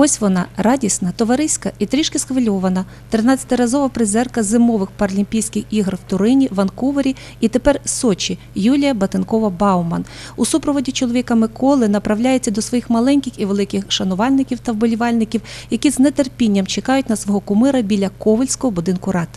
Ось вона радісна, товариська і трішки схвильована. 13-разова призерка зимових паралімпійських ігор в Турині, Ванкувері і тепер Сочі Юлія Батенкова-Бауман. У супроводі чоловіка Миколи направляється до своїх маленьких і великих шанувальників та вболівальників, які з нетерпінням чекають на свого кумира біля Ковальського будинку рад.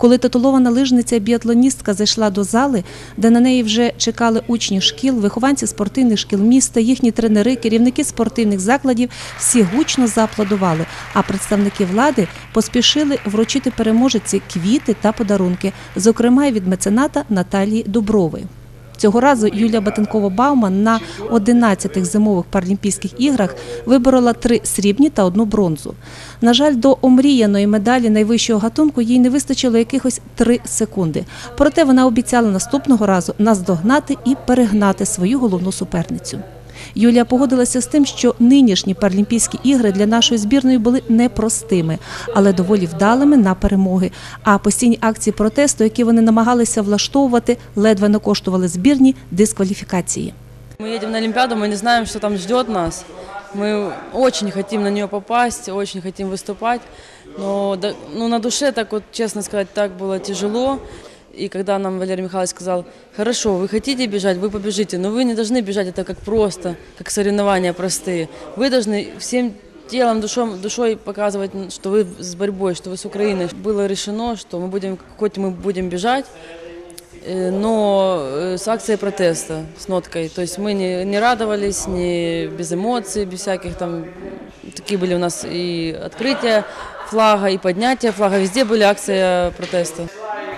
Коли титулована лижниця біатлоністка зайшла до зали, де на неї вже чекали учні шкіл, вихованці спортивних шкіл міста, їхні тренери, керівники спортивних закладів, всі гучно зааплодували. А представники влади поспішили вручити переможеці квіти та подарунки, зокрема й від мецената Наталії Дубрової. Цього разу Юлія Батенкова-Бауман на 11-х зимових паралімпійських іграх виборола три срібні та одну бронзу. На жаль, до омріяної медалі найвищого гатунку їй не вистачило якихось три секунди. Проте вона обіцяла наступного разу наздогнати і перегнати свою головну суперницю. Юлія погодилася з тим, що нинішні паралімпійські ігри для нашої збірної були непростими, але доволі вдалими на перемоги. А постійні акції протесту, які вони намагалися влаштовувати, ледве не коштували збірні дискваліфікації. Мы едем на Олимпиаду, мы не знаем, что там ждет нас. Мы очень хотим на нее попасть, очень хотим выступать. Но да- ну, на душе, так вот, честно сказать, так было тяжело. И когда нам Валерий Михайлович сказал, хорошо, вы хотите бежать, вы побежите, но вы не должны бежать это как просто, как соревнования простые. Вы должны всем телом, душой, душой показывать, что вы с борьбой, что вы с Украиной. Было решено, что мы будем, хоть мы будем бежать, Э, но э, с акцией протеста, с ноткой. То есть мы не, не радовались, не без эмоций, без всяких там. Такие были у нас и открытие флага, и поднятие флага. Везде были акции протеста.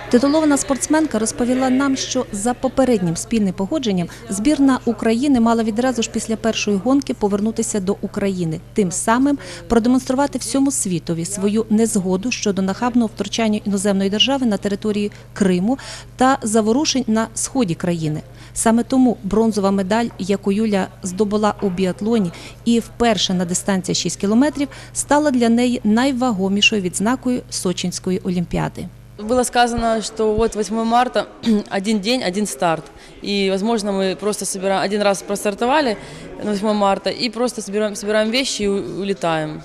Титулована спортсменка розповіла нам, що за попереднім спільним погодженням збірна України мала відразу ж після першої гонки повернутися до України, тим самим продемонструвати всьому світові свою незгоду щодо нахабного втручання іноземної держави на території Криму та заворушень на сході країни. Саме тому бронзова медаль, яку Юля здобула у біатлоні і вперше на дистанції 6 кілометрів, стала для неї найвагомішою відзнакою Сочинської олімпіади. Было сказано, что вот 8 марта один день, один старт. И, возможно, мы просто собираем, один раз простартовали на 8 марта и просто собираем, собираем вещи и у- улетаем.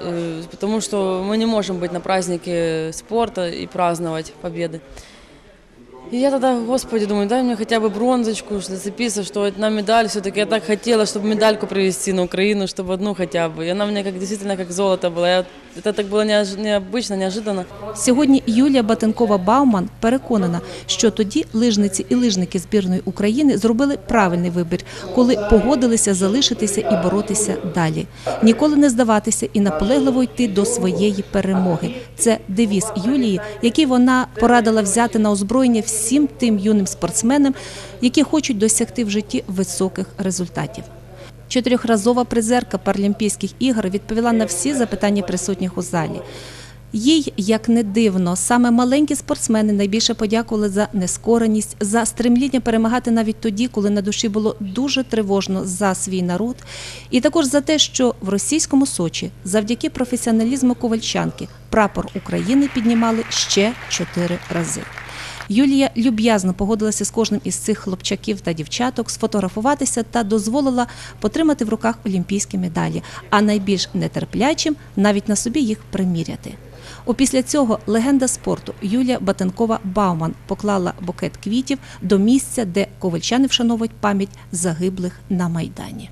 Э, Потому что мы не можем быть на празднике спорта и праздновать победы. И я тогда, господи, думаю, дай мне хотя бы бронзочку, что зацепиться, что это на медаль. Все-таки я так хотела, чтобы медальку привезти на Украину, чтобы одну хотя бы. И она мне как действительно как золото была. Я, это так было неож- необычно, неожиданно. Сьогодні Юлія Батенкова-Бауман переконана, що тоді лижниці і лижники збірної України зробили правильний вибір, коли погодилися залишитися і боротися далі. Ніколи не здаватися і наполегливо йти до своєї перемоги. Це девіз Юлії, який вона порадила взяти на озброєння всім тим юним спортсменам, які хочуть досягти в житті високих результатів. Чотирьохразова призерка Паралімпійських ігор відповіла на всі запитання присутніх у залі. Їй, як не дивно, саме маленькі спортсмени найбільше подякували за нескореність, за стремління перемагати навіть тоді, коли на душі було дуже тривожно за свій народ, і також за те, що в російському Сочі, завдяки професіоналізму ковальчанки, прапор України піднімали ще чотири рази. Юлія люб'язно погодилася з кожним із цих хлопчаків та дівчаток сфотографуватися та дозволила потримати в руках олімпійські медалі, а найбільш нетерплячим навіть на собі їх приміряти. Опісля цього легенда спорту Юлія Батенкова-Бауман поклала букет квітів до місця, де ковальчани вшановують пам'ять загиблих на майдані.